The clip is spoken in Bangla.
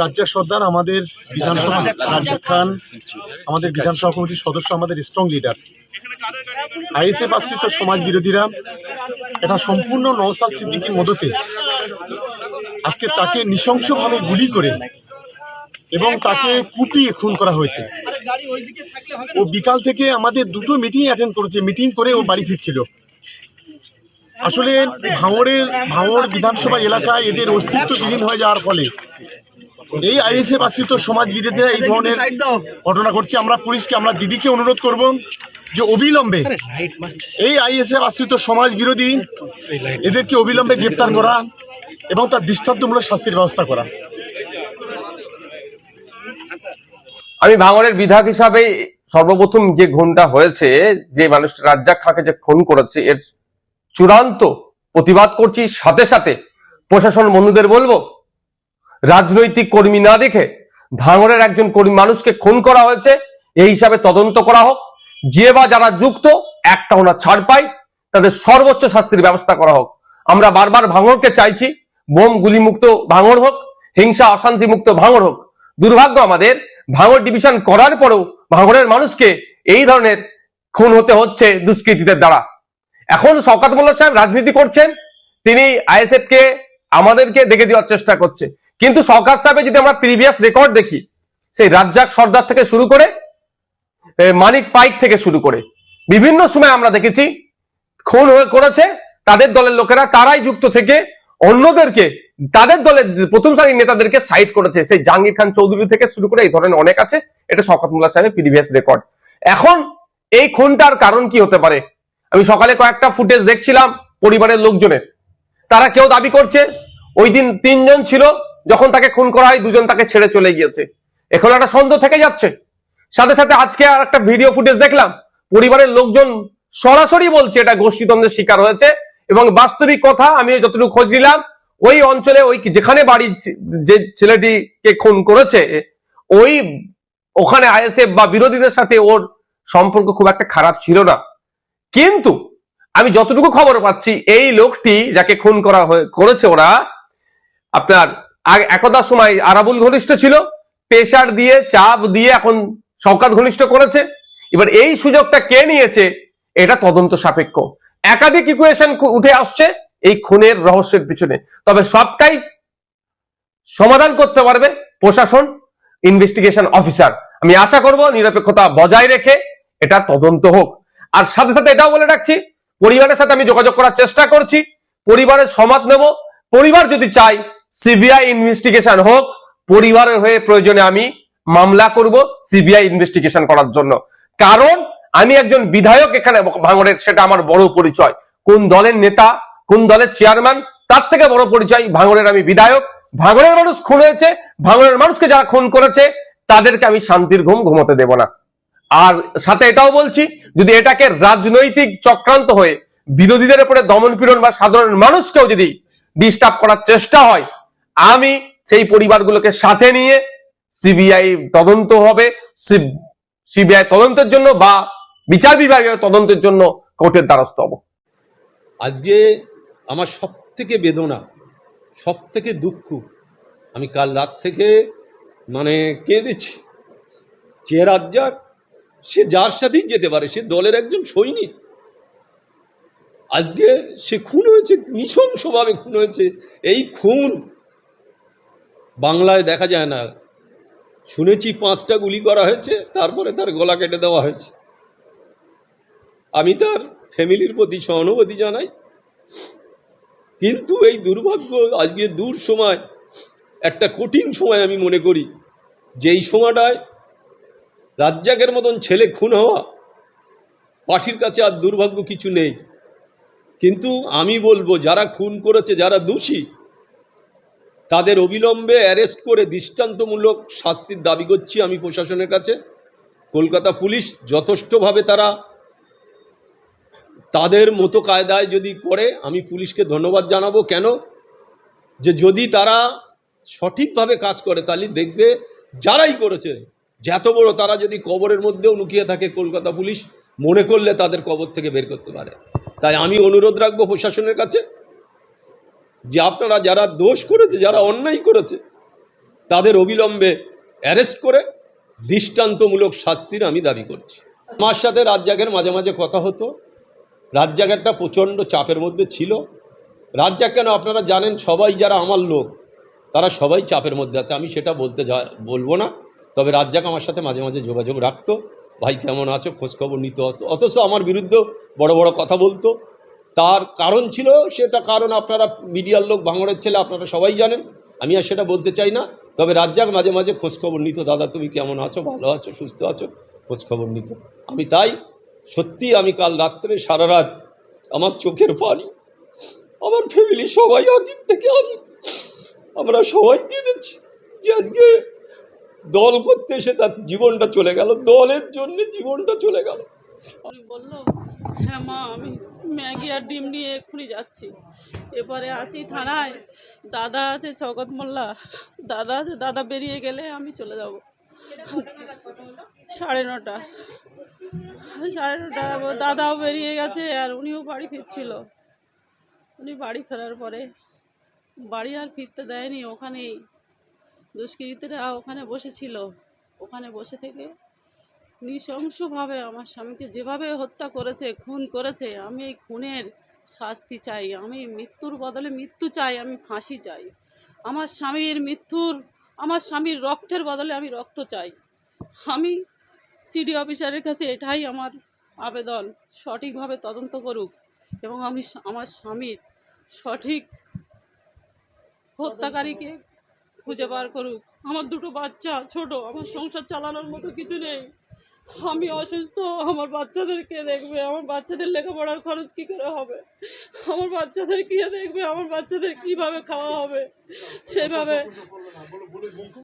রাজ্জাক সর্দার আমাদের বিধানসভা রাজ্জাক খান আমাদের বিধানসভা কমিটির সদস্য আমাদের স্ট্রং লিডার আইএসএফ আশ্রিত সমাজ বিরোধীরা এটা সম্পূর্ণ নওসাদ সিদ্দিকির মদতে আজকে তাকে নৃশংসভাবে গুলি করে এবং তাকে কুপিয়ে খুন করা হয়েছে। ও বিকাল থেকে আমাদের দুটো মিটিং অ্যাটেন্ড করেছে। মিটিং করে ও বাড়ি ফিরছিল। আসলে ভাঙড়ের ভাঙড় বিধানসভা এলাকায় এদের অস্তিত্ব বিলীন হয়ে যাওয়ার ফলে এই আইএসএফ আশ্রিত সমাজ বিরোধীরা এই ধরনের ঘটনা ঘটছে। আমরা পুলিশকে আমরা দিদিকে অনুরোধ করব যে অবিলম্বে এই আইএসএফ আশ্রিত সমাজ বিরোধী এদেরকে অবিলম্বে গ্রেপ্তার করা এবং তার দৃষ্টান্তমূলক শাস্তির ব্যবস্থা করা। আমি ভাঙড়ের বিধায়ক হিসাবে সর্বপ্রথম যে খুনটা হয়েছে যে মানুষটা রাজ্জাক খাঁকে যে খুন করেছে এর চূড়ান্ত প্রতিবাদ করছি। সাথে সাথে প্রশাসন বন্ধুদের বলব, রাজনৈতিক কর্মী না দেখে ভাঙড়ের একজন কর্মী মানুষকে খুন করা হয়েছে। এই হিসাবে তদন্ত করা হোক। যে বা যারা যুক্ত, একটা ওনার ছাড় পায়। তাদের সর্বোচ্চ শাস্তির ব্যবস্থা করা হোক। আমরা বারবার ভাঙড়কে চাইছি, বোম গুলিমুক্ত ভাঙড় হোক, হিংসা অশান্তি মুক্ত ভাঙড় হোক। দুর্ভাগ্য আমাদের, ভাঙড় ডিভিশন করার পরেও ভাঙড়ের মানুষকে এই ধরনের খুন হতে হচ্ছে দুষ্কৃতীদের দ্বারা। এখন শওকাত মোল্লা সাহেব রাজনীতি করছেন, তিনি আইএসএফ কে, আমাদেরকে দেখে দেওয়ার চেষ্টা করছে। কিন্তু শওকাত সাহেবের যদি আমরা প্রিভিয়াস রেকর্ড দেখি, সেই রাজ্জাক সর্দার থেকে শুরু করে মানিক পাইক থেকে শুরু করে, বিভিন্ন সময় আমরা দেখেছি, খুন হয়ে করেছে, তাদের দলের লোকেরা, তারাই যুক্ত থেকে অন্যদেরকে, তাদের দলের প্রথম সারির নেতাদেরকে সাইড করেছে। সেই জাহাঙ্গীর খান চৌধুরী থেকে শুরু করে এই ধরনের অনেক আছে, এটা শওকত মোল্লা সাহেবের প্রিভিয়াস রেকর্ড এখন এই খুনটার কারণ কি হতে পারে? আমি সকালে কয়েকটা ফুটেজ দেখছিলাম পরিবারের লোকজনের। তারা কেউ দাবি করছে, ওই দিন তিনজন ছিল, যখন তাকে খুন করা হয়, দুজন তাকে ছেড়ে চলে গিয়েছে। এখন একটা সন্দেহ থেকে যাচ্ছে। সাথে সাথে আজকে আর একটা ভিডিও ফুটেজ দেখলাম, পরিবারের লোকজন সরাসরি বলছে এটা গোষ্ঠীদ্বন্দ্বের শিকার হয়েছে এবং বাস্তবিক কথা আমি যতটুকু খোঁজ নিলাম, ওই অঞ্চলে ওই যেখানে বাড়ি যে ছেলেটিকে খুন করেছে, ওই ওখানে আইএসএফ বা বিরোধীদের সাথে ওর সম্পর্ক খুব একটা খারাপ ছিল না। কিন্তু আমি যতটুকু খবর পাচ্ছি, এই লোকটি যাকে খুন করা করেছে ওরা, আপনার একদা সময় আরাবুল ঘনিষ্ঠ ছিল প্রেশার দিয়ে, চাপ দিয়ে এখন শওকাত ঘনিষ্ঠ করেছে। এবার এই সুযোগটা কে নিয়েছে, এটা তদন্ত সাপেক্ষ। একাধিক ইকুয়েশন উঠে আসছে এই খুনের রহস্যের পিছনে। তবে সবটাই সমাধান করতে পারবে প্রশাসন ইনভেস্টিগেশন অফিসার আমি আশা করব নিরপেক্ষতা বজায় রেখে এটা তদন্ত হোক। আর সাথে সাথে এটাও বলে রাখছি, পরিবারের সাথে আমি যোগাযোগ করার চেষ্টা করছি, পরিবারের সমাদ নেব, পরিবার যদি চাই সিবিআই ইনভেস্টিগেশন হোক, পরিবারের হয়ে প্রয়োজনে আমি মামলা করব সিবিআই ইনভেস্টিগেশন করার জন্য। কারণ আমি একজন বিধায়ক এখানে ভাঙড়ের, সেটা আমার বড় পরিচয়। কোন দলের নেতা, কোন দলের চেয়ারম্যান তার থেকে বড় পরিচয় ভাঙড়ের আমি বিধায়ক। ভাঙড়ের মানুষ খুন হয়েছে, ভাঙড়ের মানুষকে যারা খুন করেছে, তাদেরকে আমি শান্তির ঘুম ঘুমোতে দেব না। আর সাথে এটাও বলছি, যদি এটাকে রাজনৈতিক চক্রান্ত হয়ে বিরোধীদের উপরে দমন পীড়ন বা সাধারণ মানুষকেও যদি ডিস্টার্ব করার চেষ্টা হয়, আমি সেই পরিবারগুলোকে সাথে নিয়ে সিবিআই তদন্ত হবে সিবিআই তদন্তের জন্য বা বিচার বিভাগের তদন্তের জন্য কোর্টের দ্বারস্থ হব। আজকে আমার সব থেকে বেদনা সব থেকে দুঃখ, আমি কাল রাত থেকে মানে কেঁদেছি। যে রাজ্জাক সে যার সাথেই যেতে পারে, সে দলের একজন সৈনিক। আজকে সে খুন হয়েছে, নৃশংসভাবে খুন হয়েছে। এই খুন বাংলায় দেখা যায় না। শুনেছি পাঁচটা গুলি করা হয়েছে, তারপরে তার গলা কেটে দেওয়া হয়েছে। আমি তার ফ্যামিলির প্রতি সহানুভূতি জানাই। কিন্তু এই দুর্ভাগ্য, আজকে দূর সময়, একটা কঠিন সময় আমি মনে করি যে এই সময়টায় রাজ্জাকের মতন ছেলে খুন হওয়া পাঠির কাছে আর দুর্ভাগ্য কিছু নেই। কিন্তু আমি বলব, যারা খুন করেছে, যারা দোষী, তাদের অবিলম্বে অ্যারেস্ট করে দৃষ্টান্তমূলক শাস্তির দাবি করছি আমি প্রশাসনের কাছে। কলকাতা পুলিশ যথেষ্টভাবে তারা তাদের মতো কায়দায় যদি করে, আমি পুলিশকে ধন্যবাদ জানাব। কেন? যে যদি তারা সঠিকভাবে কাজ করে, তাহলে দেখবে যারাই করেছে যত বড়, তারা যদি কবরের মধ্যেও লুকিয়ে থাকে কলকাতা পুলিশ, মনে করলে তাদের কবর থেকে বের করতে পারে। তাই আমি অনুরোধ রাখব প্রশাসনের কাছে যে আপনারা যারা দোষ করেছে, যারা অন্যায় করেছে, তাদের অবিলম্বে অ্যারেস্ট করে দৃষ্টান্তমূলক শাস্তির আমি দাবি করছি। আমার সাথে রাজ্জাকের মাঝে মাঝে কথা হতো। রাজ্জাক একটা প্রচণ্ড চাপের মধ্যে ছিল। রাজ্জাক কেন, আপনারা জানেন সবাই যারা আমার লোক, তারা সবাই চাপের মধ্যে আছে। আমি সেটা বলতে যা, বলব না। তবে রাজ্জাক আমার সাথে মাঝে মাঝে যোগাযোগ রাখতো। ভাই, কেমন আছো? খোঁজখবর নিত অথচ আমার বিরুদ্ধে বড় বড় কথা বলতো। তার কারণ ছিল, সেটা কারণ আপনারা মিডিয়ার লোক, ভাঙড়ের ছেলে, আপনারা সবাই জানেন। আমি আর সেটা বলতে চাই না। তবে রাজ্জাক মাঝে মাঝে খোঁজখবর নিত, দাদা, তুমি কেমন আছো? ভালো আছো? সুস্থ আছো? খোঁজখবর নিত। আমি তাই, সত্যি আমি কাল রাত্রে সারা রাত আমার চোখের পানি, আমার ফ্যামিলি সবাই আগের থেকে আমি, আমরা সবাই কেঁদেছি যে আজকে দল করতে এসে তার জীবনটা চলে গেল, দলের জন্য জীবনটা চলে গেল। বলল হ্যাঁ মা, আমি ম্যাগি আর ডিম নিয়ে এক্ষুনি যাচ্ছি। এবারে আছি থানায়। দাদা আছে শকত মোল্লা। দাদা আছে, দাদা বেরিয়ে গেলে আমি চলে যাব। সাড়ে নটা। সাড়ে নটা, দাদাও বেরিয়ে গেছে আর উনিও বাড়ি ফিরছিল। উনি বাড়ি ফেরার পরে বাড়ি আর ফিরতে দেয়নি, ওখানেই দুষ্কৃতীরা ওখানে বসেছিল। ওখানে বসে থেকে নৃশংসভাবে আমার স্বামীকে যেভাবে হত্যা করেছে খুন করেছে আমি এই খুনের শাস্তি চাই আমি মৃত্যুর বদলে মৃত্যু চাই আমি ফাঁসি চাই। আমার স্বামীর মৃত্যুর আমার স্বামীর রক্তের বদলে আমি রক্ত চাই। আমি সিডি অফিসারের কাছে এটাই আমার আবেদন সঠিকভাবে তদন্ত করুক এবং আমি আমার স্বামীর সঠিক হত্যাকারীকে খুঁজে বার করুক। আমার দুটো বাচ্চা, ছোট, আমার সংসার চালানোর মতো কিছু নেই। আমি অসুস্থ, আমার বাচ্চাদের কে দেখবে? আমার বাচ্চাদের লেখাপড়ার খরচ কী করে হবে? আমার বাচ্চাদের কে দেখবে? আমার বাচ্চাদের কীভাবে খাওয়া হবে? সেভাবে